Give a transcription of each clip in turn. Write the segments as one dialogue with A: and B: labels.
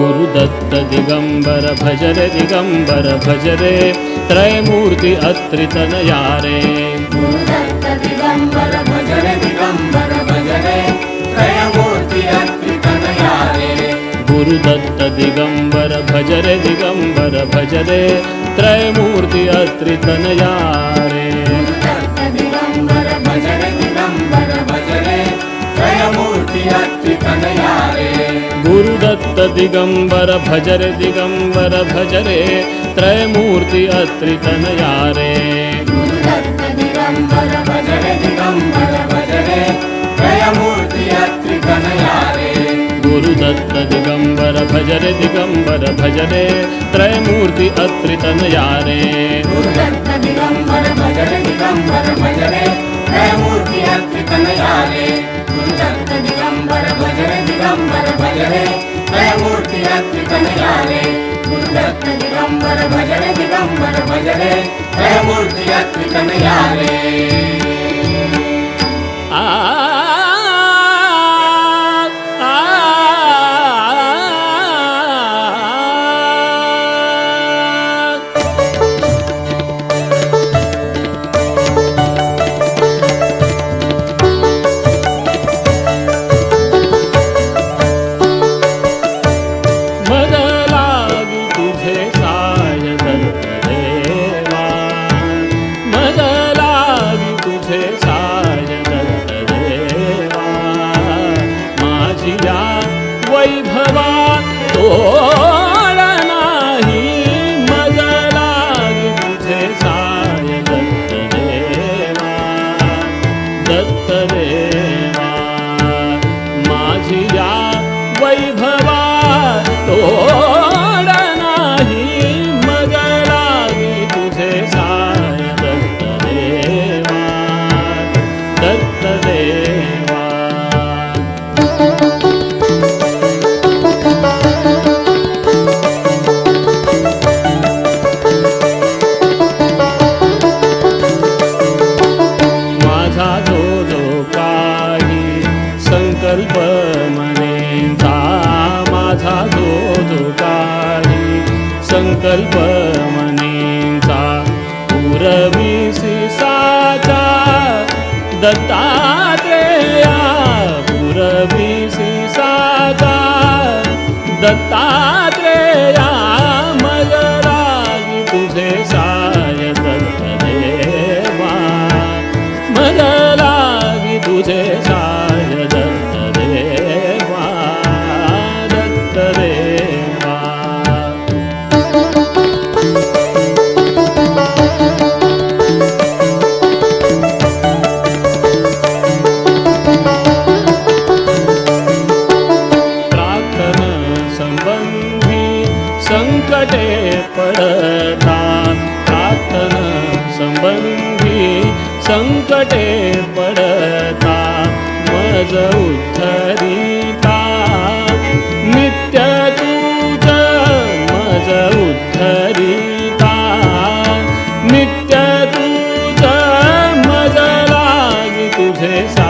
A: गुरुदत्त दिगम्बर
B: भजन दिगम्बर भजरे त्रयमूर्ति
A: अत्रितनयारे। दिगम्बर भजन दिगम्बर भजने त्रयमूर्ति अत्र
B: गुरुदत्त दिगम्बर भजन दिगम्बर भजरे त्रयमूर्ति अत्रितनयारे
A: गुरुदत्त दिगंबर भज रे दिगंबर भज रे त्रयमूर्ती अत्रितनया रे
B: गुरुदत्त दिगंबर भजरे दिगंबर भजरे त्रयमूर्ती अत्रितनया रे
A: गुरुदत्त दिगंबर दिगंबर त्रयमूर्ती
B: गुरुदत्त दिगंबर भजरे दिगंबर भजरे त्रयमूर्ती अत्रितनया दिगंबर भजरे त्रयमूर्ती अत्रितनया रे गुरुदत्त दिगंबर भजरे दिगंबर भजरे त्रयमूर्ती अत्रितनया
A: आ संकल्प मनेचा पुरविसी साचा दत्तात्रेया पुरविसी साचा दत्तात्रेया पडता प्रार्थन संबंधी संकटे पडता मज उद्धरिता नित्य तुझ मज उद्धरिता नित्य तुझ मज लागी तुझे सा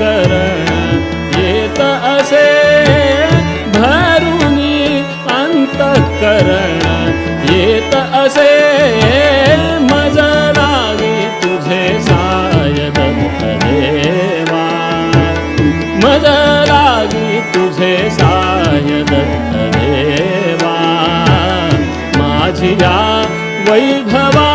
A: करण येत असे भरून अंतकरण. येत असे मजा लागे तुझे सायद देवा मजा लागी तुझे सायद देवा माझी या वैभवा